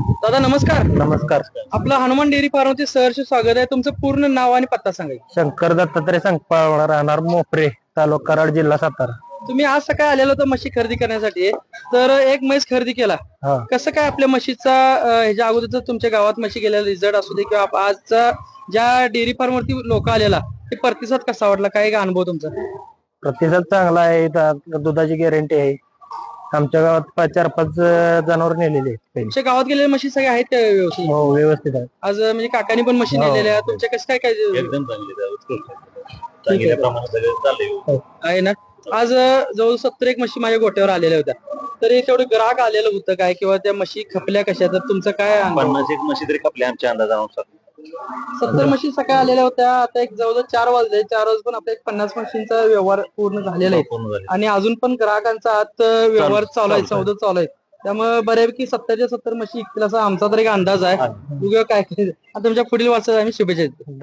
दादा नमस्कार. नमस्कार. आपलं हनुमान डेअरी फार्मचे सहर्ष स्वागत आहे. तुमचं पूर्ण नाव आणि पत्ता सांगायचं. शंकर दत्तात्रय राहणार मोपरे तालुका कराड जिल्हा सातारा. तुम्ही आज सकाळी आलेलो होतो म्हशी खरेदी करण्यासाठी. तर एक म्हैस खरेदी केला. हा. कसं काय आपल्या म्हशीचा अं, ह्याच्या अगोदरचा तुमच्या गावात म्हशी गेलेला रिझल्ट असू दे किंवा आप- आजचा ज्या डेअरी फार्म वरती लोक आलेला ते प्रतिसाद कसा वाटला? काय अनुभव तुमचा? प्रतिसाद चांगला आहे इथं दुधाची गॅरंटी आहे. आमच्या गावात पाच चार पाच जनावर नेलेले आहेत. तुमच्या गावात गेलेल्या म्हशी सगळ्या आहेत त्या व्यवस्थित? हो व्यवस्थित आहे आज म्हणजे काकांनी पण म्हशी हो. नेलेल्या. तुमच्या कसं काय काय एकदम चांगली आहे, उत्कृष्ट आहे. सांगितल्याप्रमाणे सगळं चाललंय आहे. ना? आज अं, जवळ सत्तर एक म्हशी माझ्या गोट्यावर आलेल्या होत्या. तर हे तेवढं ग्राहक आलेलं होतं काय? किंवा त्या म्हशी खपल्या कशा? तर तुमचं काय? पन्नास एक म्हशी तरी खपल्या आमच्या अंदाजानुसार. सत्तर म्हशी सकाळी आलेल्या होत्या. आता एक जवळजवळ चार वाजले. चार वाजून पण आपल्या एक पन्नास म्हशींचा व्यवहार पूर्ण झालेला आहे. आणि अजून पण ग्राहकांचा आत व्यवहार चालू आहे. सौदा चालू आहे. त्यामुळे बऱ्यापैकी सत्तरच्या सत्तर म्हशी इकतील असा आमचा तर एक अंदाज आहे. बघूया काय आता तुमच्या पुढील वाचत आम्ही शुभेच्छा देतो.